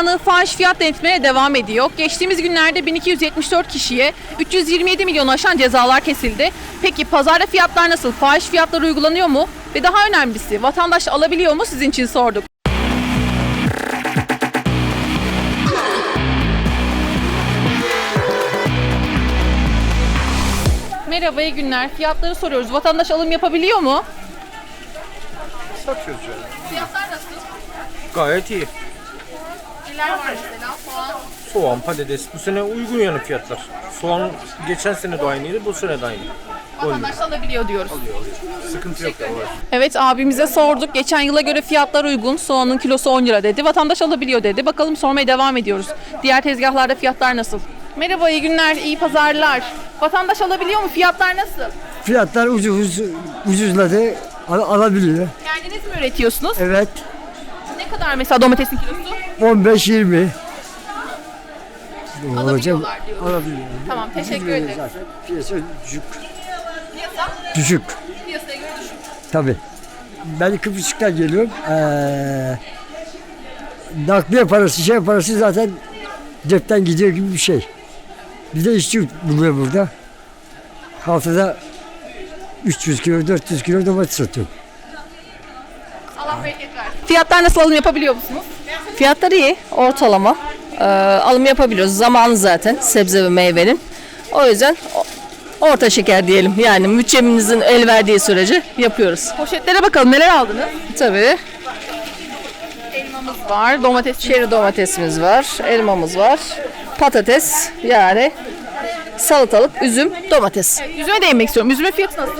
Bakanlığı fahiş fiyat denetmeye devam ediyor. Geçtiğimiz günlerde 1274 kişiye 327 milyon aşan cezalar kesildi. Peki pazarda fiyatlar nasıl? Fahiş fiyatlar uygulanıyor mu? Ve daha önemlisi vatandaş alabiliyor mu? Sizin için sorduk. Merhaba, iyi günler. Fiyatları soruyoruz. Vatandaş alım yapabiliyor mu? Satıyoruz yani. Fiyatlar nasıl? Gayet iyi. Neler var mesela? Soğan. Soğan, patates bu sene uygun yani fiyatlar. Soğan geçen sene de aynıydı, bu sene de aynı. Vatandaş alabiliyor diyoruz. Sıkıntı yok. Evet abimize sorduk. Geçen yıla göre fiyatlar uygun. Soğanın kilosu 10 lira dedi. Vatandaş alabiliyor dedi. Bakalım sormaya devam ediyoruz. Diğer tezgahlarda fiyatlar nasıl? Merhaba, iyi günler, iyi pazarlar. Vatandaş alabiliyor mu? Fiyatlar nasıl? Fiyatlar ucuz ucuzladı. Al- alabiliyor. Kendiniz mi üretiyorsunuz? Evet. Ne kadar mesela domatesin kilosu? 15 20. Alabiliyorlar diyoruz. Alabiliyor. Tamam, teşekkür ederim. Zaten piyasa düşük. Piyasa? Düşük. Piyasaya göre düşük. Tabii. Ben Kıbrıs'tan geliyorum. Ee, nakliye parası, şey parası zaten cepten gidiyor gibi bir şey. Bir de işçi buluyor burada. Haftada 300 kilo, 400 kilo domates satıyorum. Allah bereket versin. Fiyatlar nasıl alım yapabiliyor musunuz? Fiyatları iyi, ortalama. Ee, alım yapabiliyoruz. Zamanı zaten sebze ve meyvenin. O yüzden orta şeker diyelim. Yani bütçemizin el verdiği sürece yapıyoruz. Poşetlere bakalım neler aldınız? Tabii Elmamız var, domates çeri domatesimiz var, elmamız var, patates yani salatalık, üzüm, domates. Üzüme değinmek istiyorum. Üzümün fiyatı nasıl?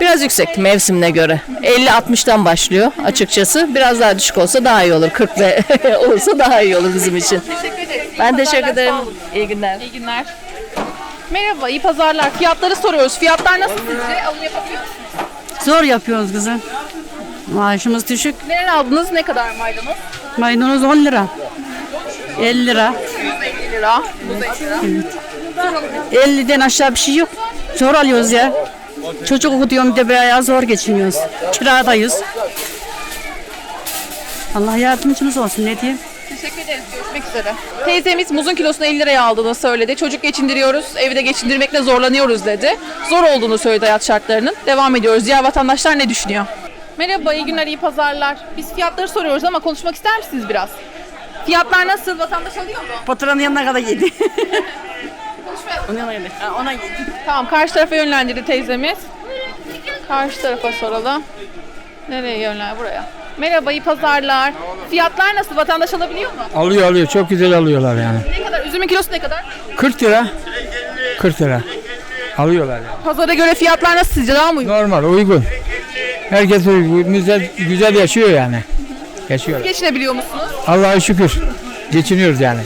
Biraz yüksek mevsimine göre. 50-60'tan başlıyor açıkçası. Biraz daha düşük olsa daha iyi olur. 40 ve olursa daha iyi olur bizim için. Teşekkür ederim. Ben teşekkür ederim. İyi günler. İyi günler. Merhaba, iyi pazarlar. Fiyatları soruyoruz. Fiyatlar nasıl sizce? Alım yapabiliyor musunuz? Zor yapıyoruz kızım. Maaşımız düşük. Neler aldınız? Ne kadar maydanoz? Maydanoz 10 lira. 50 lira. 50 lira. Muz 50 lira. 50'den aşağı bir şey yok. Zor alıyoruz ya. Çocuk okutuyorum de bayağı zor geçiniyoruz. Kiradayız. Allah yardımcımız olsun ne diyeyim. Teşekkür ederiz. Görüşmek üzere. Teyzemiz muzun kilosunu 50 liraya aldığını söyledi. Çocuk geçindiriyoruz, evde geçindirmekle zorlanıyoruz dedi. Zor olduğunu söyledi hayat şartlarının. Devam ediyoruz. Diğer vatandaşlar ne düşünüyor? Merhaba, iyi günler, iyi pazarlar. Biz fiyatları soruyoruz ama konuşmak ister misiniz biraz? Fiyatlar nasıl? Vatandaş alıyor mu? Faturanın yanına kadar yedi. Ona. Tamam, karşı tarafa yönlendirdi teyzemiz. Karşı tarafa soralım. Nereye yönlen? Buraya. Merhaba, iyi pazarlar. Fiyatlar nasıl? Vatandaş alabiliyor mu? Alıyor alıyor çok güzel alıyorlar yani. Ne kadar? Üzümün kilosu ne kadar? 40 lira 40 lira alıyorlar yani. Pazara göre fiyatlar nasıl sizce? Daha mı uygun? Normal uygun. Herkes uygun, güzel, güzel yaşıyor yani. Yaşıyor. Geçinebiliyor musunuz? Allah'a şükür. Geçiniyoruz yani.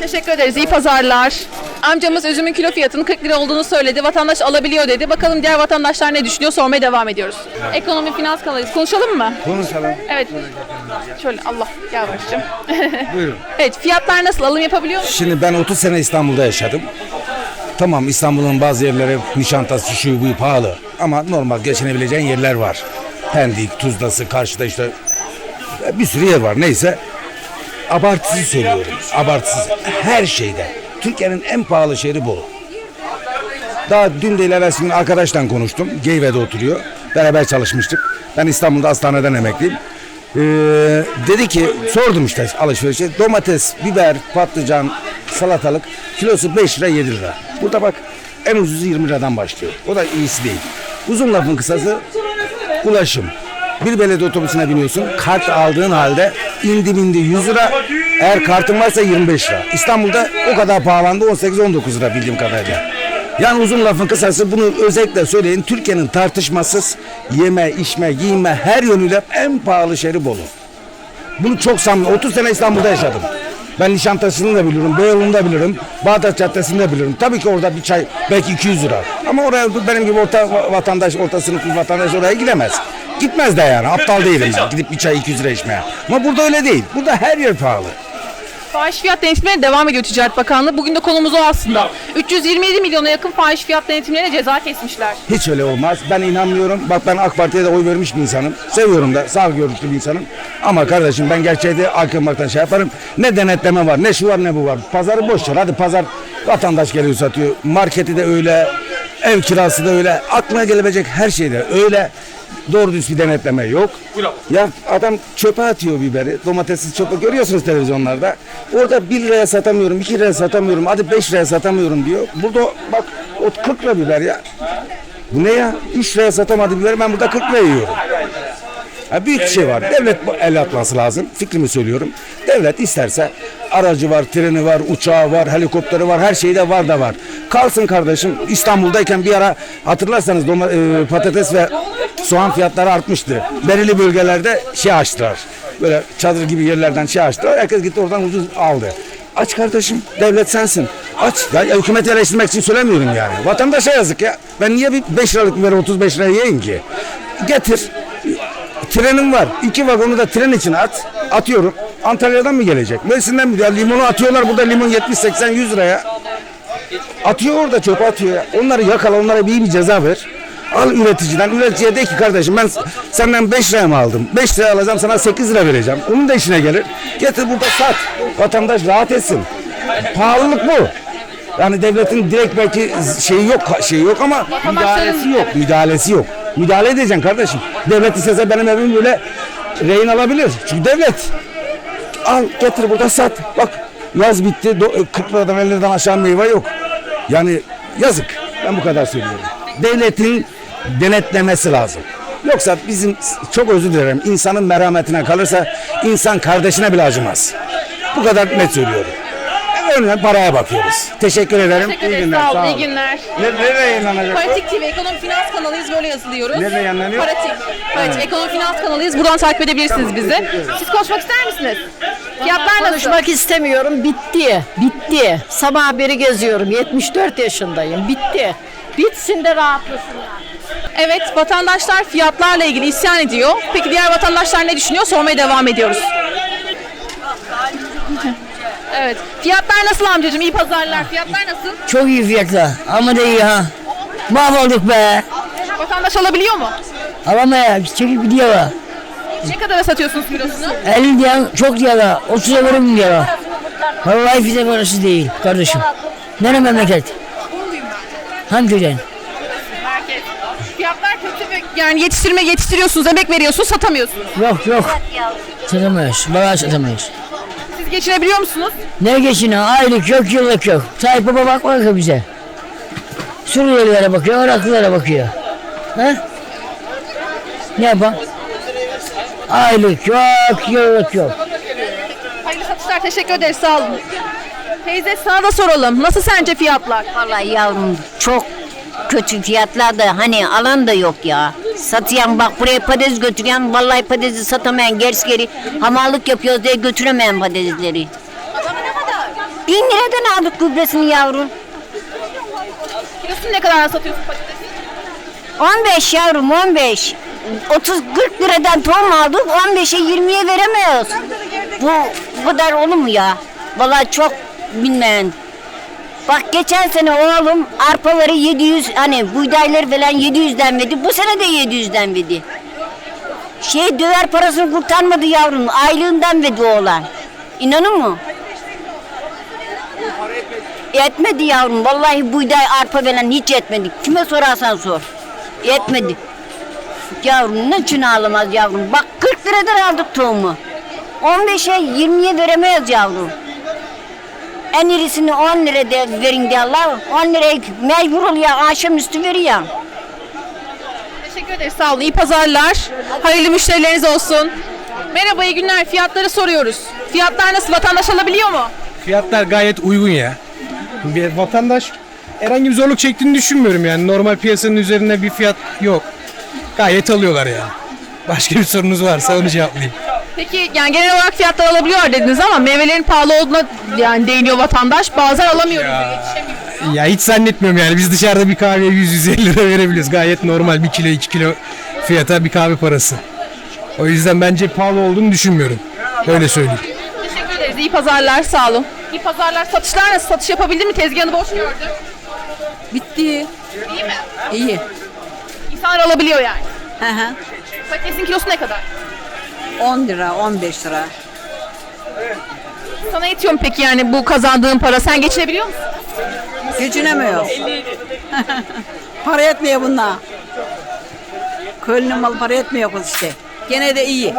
Teşekkür ederiz. İyi pazarlar. Amcamız üzümün kilo fiyatının 40 lira olduğunu söyledi. Vatandaş alabiliyor dedi. Bakalım diğer vatandaşlar ne düşünüyor sormaya devam ediyoruz. Ekonomi finans kanalıyız. Konuşalım mı? Konuşalım. Evet. Şöyle Allah gel Barış'cığım. Buyurun. evet fiyatlar nasıl? Alım yapabiliyor musun? Şimdi ben 30 sene İstanbul'da yaşadım. Tamam İstanbul'un bazı yerleri Nişantası şu bu pahalı ama normal geçinebileceğin yerler var. Pendik, Tuzlası, karşıda işte bir sürü yer var neyse. Abartısız söylüyorum. Abartısız. Her şeyde. Türkiye'nin en pahalı şehri Bolu. Daha dün değil evvelsi gün arkadaşla konuştum. Geyve'de oturuyor. Beraber çalışmıştık. Ben İstanbul'da hastaneden emekliyim. Ee, dedi ki sordum işte alışverişe domates, biber, patlıcan, salatalık kilosu 5 lira 7 lira. Burada bak en ucuzu 20 liradan başlıyor. O da iyisi değil. Uzun lafın kısası ulaşım. Bir belediye otobüsüne biniyorsun. Kart aldığın halde indi bindi 100 lira. Eğer kartın varsa 25 lira. İstanbul'da o kadar pahalandı 18-19 lira bildiğim kadarıyla. Yani uzun lafın kısası bunu özellikle söyleyin. Türkiye'nin tartışmasız yeme, içme, giyinme her yönüyle en pahalı şehri Bolu. Bunu çok samimi. 30 sene İstanbul'da yaşadım. Ben Nişantaşı'nı da biliyorum, Beyoğlu'nu da bilirim, Bağdat Caddesi'ni de bilirim. Tabii ki orada bir çay belki 200 lira. Ama oraya benim gibi orta va- vatandaş, orta sınıf vatandaş oraya gidemez. Gitmez de yani. Aptal değilim ben. Gidip bir çay 200 lira içmeye. Ama burada öyle değil. Burada her yer pahalı. Fahiş fiyat denetimlerine devam ediyor Ticaret Bakanlığı. Bugün de konumuz o aslında. 327 milyona yakın fahiş fiyat denetimlerine ceza kesmişler. Hiç öyle olmaz. Ben inanmıyorum. Bak ben AK Parti'ye de oy vermiş bir insanım. Seviyorum da sağ görüşlü bir insanım. Ama kardeşim ben gerçeği de akılmaktan şey yaparım. Ne denetleme var, ne şu var ne bu var. Pazarı boş ver. Hadi pazar vatandaş geliyor satıyor. Marketi de öyle, ev kirası da öyle. Aklına gelebilecek her şeyde öyle. Doğru düz bir denetleme yok. Ya adam çöpe atıyor biberi. Domatessiz çöpe görüyorsunuz televizyonlarda. Orada 1 liraya satamıyorum, 2 liraya satamıyorum, hadi 5 liraya satamıyorum diyor. Burada bak o 40 lira biber ya. Bu ne ya? 3 liraya satamadı biberi ben burada 40 liraya yiyorum. Ha, büyük bir şey var. Devlet bu el atması lazım. Fikrimi söylüyorum. Devlet isterse aracı var, treni var, uçağı var, helikopteri var, her şeyi de var da var. Kalsın kardeşim. İstanbul'dayken bir ara hatırlarsanız doma- e, patates ve soğan fiyatları artmıştı. Belirli bölgelerde şey açtılar. Böyle çadır gibi yerlerden şey açtılar. Herkes gitti oradan ucuz aldı. Aç kardeşim. Devlet sensin. Aç. Ya, ya hükümeti eleştirmek için söylemiyorum yani. Vatandaşa yazık ya. Ben niye bir 5 liralık biberi 35 liraya yiyeyim ki? Getir. Trenim var. İki vagonu da tren için at. Atıyorum. Antalya'dan mı gelecek? Mersin'den mi? Ya limonu atıyorlar burada limon 70 80 100 liraya. Atıyor orada çöpe atıyor ya. Onları yakala onlara bir iyi bir ceza ver. Al üreticiden. Üreticiye de ki kardeşim ben senden 5 liraya mı aldım? 5 liraya alacağım sana 8 lira vereceğim. Onun da işine gelir. Getir burada sat. Vatandaş rahat etsin. Pahalılık bu. Yani devletin direkt belki şeyi yok şeyi yok ama müdahalesi yok. Müdahalesi yok. Müdahale edeceksin kardeşim. Devlet istese benim evim böyle rehin alabilir. Çünkü devlet. Al getir burada sat. Bak yaz bitti. Do- 40 liradan 50 liradan aşağı meyve yok. Yani yazık. Ben bu kadar söylüyorum. Devletin denetlemesi lazım. Yoksa bizim çok özür dilerim insanın merhametine kalırsa insan kardeşine bile acımaz. Bu kadar net söylüyorum. Önce paraya bakıyoruz. Teşekkür ederim. Teşekkür ederiz. Sağ olun. İyi günler. Ne- Nereye yayınlanacak? Paratik TV Ekonomi Finans kanalıyız böyle yazılıyoruz. Nerede yayınlanıyor? Paratik. Paratik Ekonomi Finans kanalıyız. Buradan takip edebilirsiniz bizi. Siz konuşmak ister misiniz? Fiyatlar nasıl? Konuşmak istemiyorum. Bitti. Bitti. Sabah haberi geziyorum. 74 yaşındayım. Bitti. Bitsin de rahatlasın. Evet, vatandaşlar fiyatlarla ilgili isyan ediyor. Peki diğer vatandaşlar ne düşünüyor? Sormaya devam ediyoruz. Evet. Fiyatlar nasıl amcacığım? İyi pazarlar. Fiyatlar nasıl? Çok iyi fiyatlar ama da iyi ha. Mahvolduk be. Vatandaş alabiliyor mu? Alamaya çekip gidiyorlar. Ne kadara satıyorsunuz kilosunu? 50 diyen çok diyorlar. 30'a verim diyorlar. Vallahi bize parası değil kardeşim. Nere memleket? Hangi köyden? Merkez. Fiyatlar kötü mü? Yani yetiştirme yetiştiriyorsunuz, emek veriyorsunuz, satamıyorsunuz. Yok yok. Satamayız. Vallahi satamayız. Siz geçinebiliyor musunuz? Ne geçine? Aylık yok, yıllık yok. Tayyip Baba bakmıyor ki bize. Suriyelilere bakıyor, Iraklılara bakıyor. Ha? Ne yapalım? Aylık yok, yıllık yok. Hayırlı satışlar, teşekkür ederiz, sağ olun. Teyze sana da soralım. Nasıl sence fiyatlar? Vallahi yavrum çok kötü fiyatlar da hani alan da yok ya. Satayan bak buraya patates götüren vallahi patatesi satamayan gers geri hamallık yapıyoruz diye götüremeyen patatesleri. Bin liradan aldık gübresini yavrum. Kilosunu ne kadar satıyorsun patatesi? 15 yavrum 15. 30-40 liradan tohum aldık 15'e 20'ye veremiyoruz. Bu, bu kadar olur mu ya? Vallahi çok bilmeyen. Bak geçen sene oğlum arpaları 700 hani buğdayları falan 700'den verdi. Bu sene de 700'den verdi. Şey döver parasını kurtarmadı yavrum. Aylığından verdi oğlan. İnanın mı? Yetmedi yavrum. Vallahi buğday arpa falan hiç yetmedi. Kime sorarsan sor. Yetmedi. Yavrum ne için ağlamaz yavrum? Bak 40 liradan aldık tohumu. 15'e 20'ye veremeyiz yavrum. En irisini 10 lira de verin diye Allah. 10 liraya mecbur oluyor. Akşamüstü veriyor. Teşekkür ederiz, sağ olun. İyi pazarlar. Hayırlı müşterileriniz olsun. Merhaba, iyi günler. Fiyatları soruyoruz. Fiyatlar nasıl? Vatandaş alabiliyor mu? Fiyatlar gayet uygun ya. Bir vatandaş herhangi bir zorluk çektiğini düşünmüyorum yani. Normal piyasanın üzerinde bir fiyat yok. Gayet alıyorlar yani. Başka bir sorunuz varsa onu cevaplayayım. Peki yani genel olarak fiyatlar alabiliyor dediniz ama meyvelerin pahalı olduğuna yani değiniyor vatandaş. Bazen alamıyoruz. yetişemiyoruz. Ya hiç zannetmiyorum yani. Biz dışarıda bir kahveye 100-150 lira verebiliyoruz. Gayet normal 1 kilo 2 kilo fiyata bir kahve parası. O yüzden bence pahalı olduğunu düşünmüyorum. Öyle söyleyeyim. Teşekkür ederiz. iyi pazarlar, sağ olun. İyi pazarlar, satışlar nasıl? Satış yapabildin mi? Tezgahını boş gördüm. Bitti. İyi mi? İyi. İnsanlar alabiliyor yani. Hı hı. Patatesin kilosu ne kadar? 10 lira, 15 lira. Sana yetiyor mu peki yani bu kazandığın para? Sen geçinebiliyor musun? Geçinemiyor. para etmiyor bunlar. Köylünün malı para etmiyor kız işte. Gene de iyi.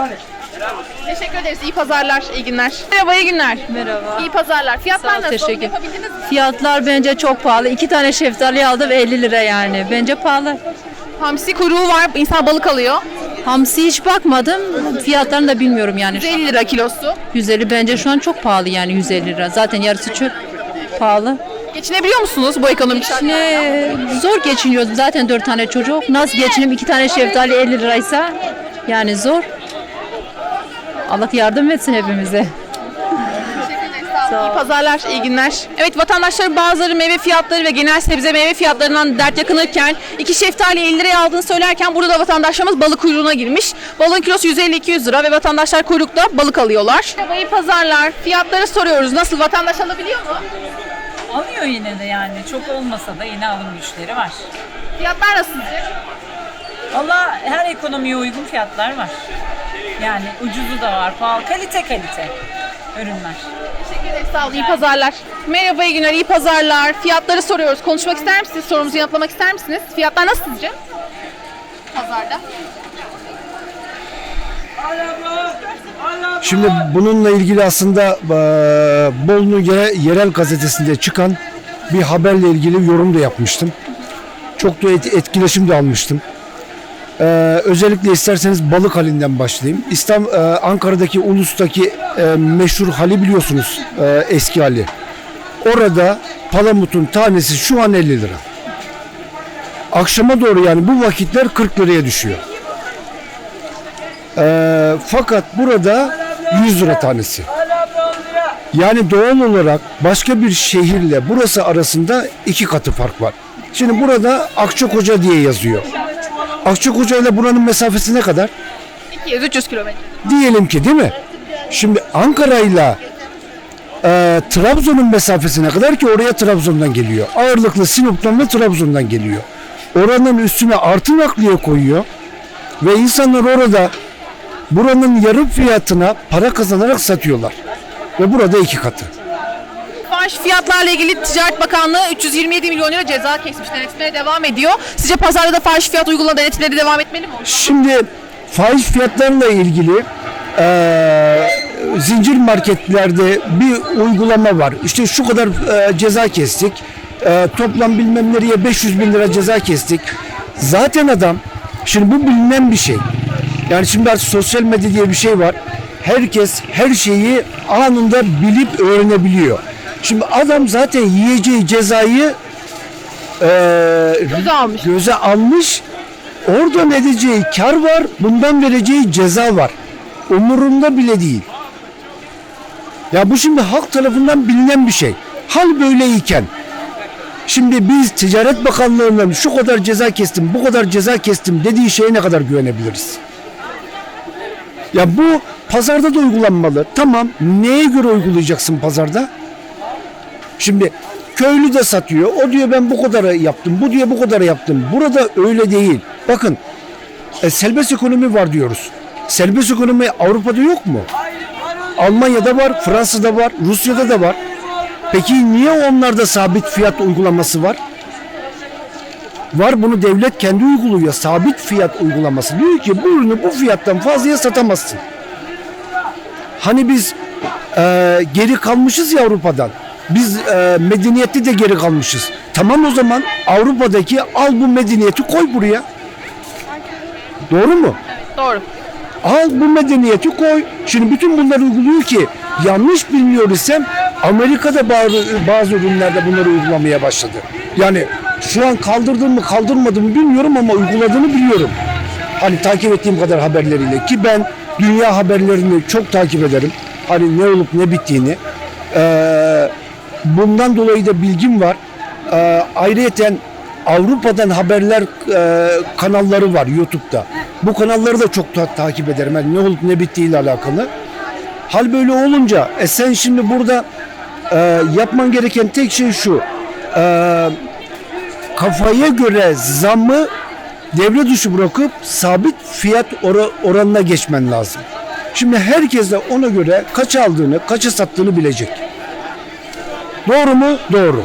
Teşekkür ederiz. İyi pazarlar, iyi günler. Merhaba, iyi günler. Merhaba. İyi pazarlar. Fiyatlar nasıl? teşekkür. Yapabildiniz mi? Fiyatlar bence çok pahalı. İki tane şeftali aldım 50 lira yani. Bence pahalı. Hamsi kuyruğu var. İnsan balık alıyor. Hamsi hiç bakmadım. Fiyatlarını da bilmiyorum yani. 150 lira kilosu. 150 bence şu an çok pahalı yani 150 lira. Zaten yarısı çöp pahalı. Geçinebiliyor musunuz bu ekonomik şartlarda? Ne zor geçiniyoruz. Zaten 4 tane çocuk. Nasıl geçinim? iki tane şeftali 50 liraysa yani zor. Allah yardım etsin hepimize. İyi pazarlar, iyi günler. Evet vatandaşlar bazıları meyve fiyatları ve genel sebze meyve fiyatlarından dert yakınırken iki şeftali 50 liraya aldığını söylerken burada da vatandaşlarımız balık kuyruğuna girmiş. Balığın kilosu 150-200 lira ve vatandaşlar kuyrukta balık alıyorlar. Merhaba iyi pazarlar. Fiyatları soruyoruz. Nasıl vatandaş alabiliyor mu? Alıyor yine de yani. Çok olmasa da yine alım güçleri var. Fiyatlar nasıl? Valla her ekonomiye uygun fiyatlar var. Yani ucuzu da var, pahalı. Kalite kalite ürünler. Sağ olun. İyi pazarlar. Merhaba iyi günler. iyi pazarlar. Fiyatları soruyoruz. Konuşmak ister misiniz? Sorumuzu yanıtlamak ister misiniz? Fiyatlar nasıl sizce? Pazarda. Şimdi bununla ilgili aslında eee, Bolu'nun yere- yerel gazetesinde çıkan bir haberle ilgili yorum da yapmıştım. Çok da et- etkileşim de almıştım. Eee, özellikle isterseniz balık halinden başlayayım. İslam eee, Ankara'daki Ulus'taki eee, meşhur hali biliyorsunuz eee, eski hali. Orada palamutun tanesi şu an 50 lira. Akşama doğru yani bu vakitler 40 liraya düşüyor. Ee, fakat burada 100 lira tanesi. Yani doğal olarak başka bir şehirle burası arasında iki katı fark var. Şimdi burada Akçakoca diye yazıyor. Akçakoca ile buranın mesafesi ne kadar? 200-300 kilometre. Diyelim ki değil mi? Şimdi Ankara ile e, Trabzon'un mesafesi ne kadar ki oraya Trabzon'dan geliyor. Ağırlıklı Sinop'tan ve Trabzon'dan geliyor. Oranın üstüne artı nakliye koyuyor. Ve insanlar orada buranın yarım fiyatına para kazanarak satıyorlar. Ve burada iki katı. Fahiş fiyatlarla ilgili Ticaret Bakanlığı 327 milyon lira ceza kesmiş. Denetmeye devam ediyor. Sizce pazarda da fahiş fiyat uygulama denetimleri devam etmeli mi? Şimdi fahiş fiyatlarla ilgili eee, zincir marketlerde bir uygulama var. İşte şu kadar eee, ceza kestik. Eee, toplam bilmem nereye 500 bin lira ceza kestik. Zaten adam şimdi bu bilinen bir şey. Yani şimdi artık sosyal medya diye bir şey var. Herkes her şeyi anında bilip öğrenebiliyor. Şimdi adam zaten yiyeceği cezayı eee Göze almış. göze almış. Oradan edeceği kar var, bundan vereceği ceza var. Umurunda bile değil. Ya bu şimdi halk tarafından bilinen bir şey. Hal böyleyken şimdi biz Ticaret Bakanlığı'ndan şu kadar ceza kestim, bu kadar ceza kestim dediği şeye ne kadar güvenebiliriz? Ya bu pazarda da uygulanmalı. Tamam, neye göre uygulayacaksın pazarda? Şimdi köylü de satıyor. O diyor ben bu kadar yaptım. Bu diyor bu kadar yaptım. Burada öyle değil. Bakın e, serbest ekonomi var diyoruz. Serbest ekonomi Avrupa'da yok mu? Almanya'da var, Fransa'da var, Rusya'da da var. Peki niye onlarda sabit fiyat uygulaması var? Var bunu devlet kendi uyguluyor. Sabit fiyat uygulaması. Diyor ki bu ürünü bu fiyattan fazlaya satamazsın. Hani biz e, geri kalmışız ya Avrupa'dan. Biz e, medeniyette de geri kalmışız. Tamam o zaman Avrupa'daki al bu medeniyeti koy buraya. Doğru mu? Doğru. Al bu medeniyeti koy. Şimdi bütün bunları uyguluyor ki yanlış bilmiyor isem Amerika'da bazı, bazı ürünlerde bunları uygulamaya başladı. Yani şu an kaldırdım mı kaldırmadım mı bilmiyorum ama uyguladığını biliyorum. Hani takip ettiğim kadar haberleriyle ki ben dünya haberlerini çok takip ederim. Hani ne olup ne bittiğini. Ee, bundan dolayı da bilgim var. Ee, ayrıyeten Avrupa'dan haberler e, kanalları var YouTube'da. Bu kanalları da çok ta- takip ederim. Yani ne olup ne bittiğiyle alakalı. Hal böyle olunca e sen şimdi burada e, yapman gereken tek şey şu. E, kafaya göre zammı devre dışı bırakıp sabit fiyat ora- oranına geçmen lazım. Şimdi herkes de ona göre kaç aldığını, kaça sattığını bilecek. Doğru mu? Doğru.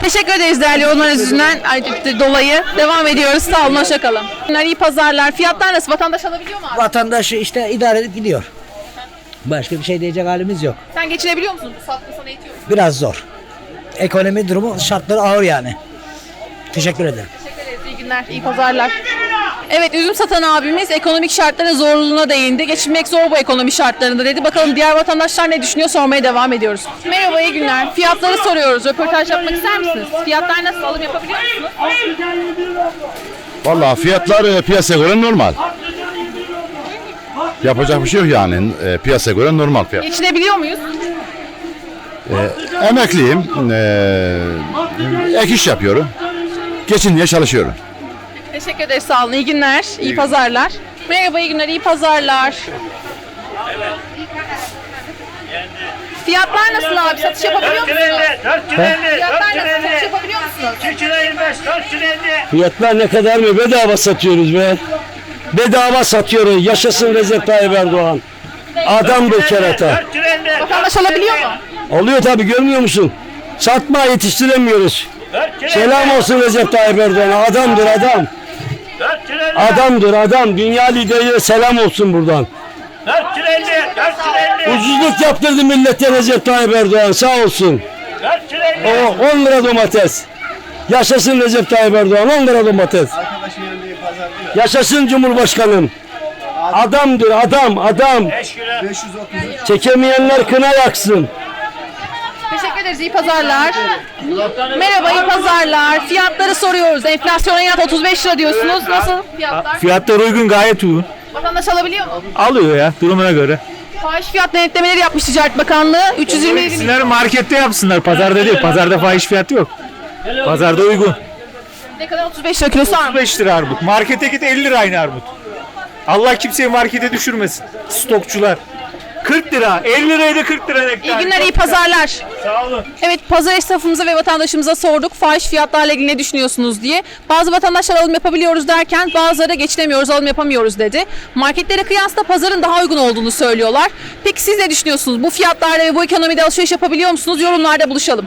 Teşekkür ederiz değerli ay, dolayı. Devam ediyoruz. Sağ olun, hoşça kalın. Günler iyi pazarlar. Fiyatlar nasıl? Vatandaş alabiliyor mu abi? Vatandaş işte idare edip gidiyor. Başka bir şey diyecek halimiz yok. Sen geçinebiliyor musun? Bu saatte sana yetiyor mu? Biraz zor. Ekonomi durumu şartları ağır yani. Teşekkür ederim. Teşekkür ederiz. İyi günler, iyi pazarlar. Evet, üzüm satan abimiz ekonomik şartların zorluğuna değindi. Geçinmek zor bu ekonomi şartlarında dedi. Bakalım diğer vatandaşlar ne düşünüyor sormaya devam ediyoruz. Merhaba, iyi günler. Fiyatları soruyoruz. Röportaj yapmak ister misiniz? Fiyatlar nasıl? Alım yapabiliyor musunuz? Vallahi fiyatlar e, piyasaya göre normal. Yapacak bir şey yok yani. E, piyasaya göre normal fiyat. Geçinebiliyor muyuz? Emekliyim. E, ek iş yapıyorum. Geçin diye çalışıyorum. Teşekkür ederiz. Sağ olun. İyi günler, iyi pazarlar. Merhaba, iyi günler, iyi pazarlar. Fiyatlar nasıl abi? Satış yapabiliyor musunuz? Fiyatlar nasıl? Satış yapabiliyor musunuz? Fiyatlar ne kadar mı? Bedava satıyoruz be. Bedava satıyoruz. Yaşasın Recep Tayyip Erdoğan. Adam bu kerata. Vatandaş alabiliyor mu? Oluyor tabii görmüyor musun? Satma yetiştiremiyoruz. Selam olsun Recep Tayyip Erdoğan'a. Adamdır adam. Adamdır adam. Dünya liderine selam olsun buradan. Ucuzluk yaptırdı millete Recep Tayyip Erdoğan sağ olsun. O 10 lira domates. Yaşasın Recep Tayyip Erdoğan 10 lira domates. Yaşasın Cumhurbaşkanım. Adamdır adam adam. Çekemeyenler kına yaksın. Ederiz. İyi pazarlar. Merhaba, iyi pazarlar. Fiyatları soruyoruz. Enflasyona inat 35 lira diyorsunuz. Nasıl fiyatlar? Fiyatlar uygun gayet uygun. Vatandaş alabiliyor mu? Alıyor ya durumuna göre. Fahiş fiyat denetlemeleri yapmış Ticaret Bakanlığı. 327 milyon. Gitsinler markette yapsınlar. Pazarda değil. Pazarda fahiş fiyat yok. Pazarda uygun. Ne kadar 35 lira kilosu armut. 5 lira armut. Markete git 50 lira aynı armut. Allah kimseyi markete düşürmesin. Stokçular. 40 lira. 50 liraydı 40 lira nektar. İyi günler, iyi pazarlar. Sağ olun. Evet, pazar esnafımıza ve vatandaşımıza sorduk fahiş fiyatlarla ilgili ne düşünüyorsunuz diye. Bazı vatandaşlar alım yapabiliyoruz derken bazıları geçinemiyoruz, alım yapamıyoruz dedi. Marketlere kıyasla pazarın daha uygun olduğunu söylüyorlar. Peki siz ne düşünüyorsunuz? Bu fiyatlarla ve bu ekonomide alışveriş yapabiliyor musunuz? Yorumlarda buluşalım.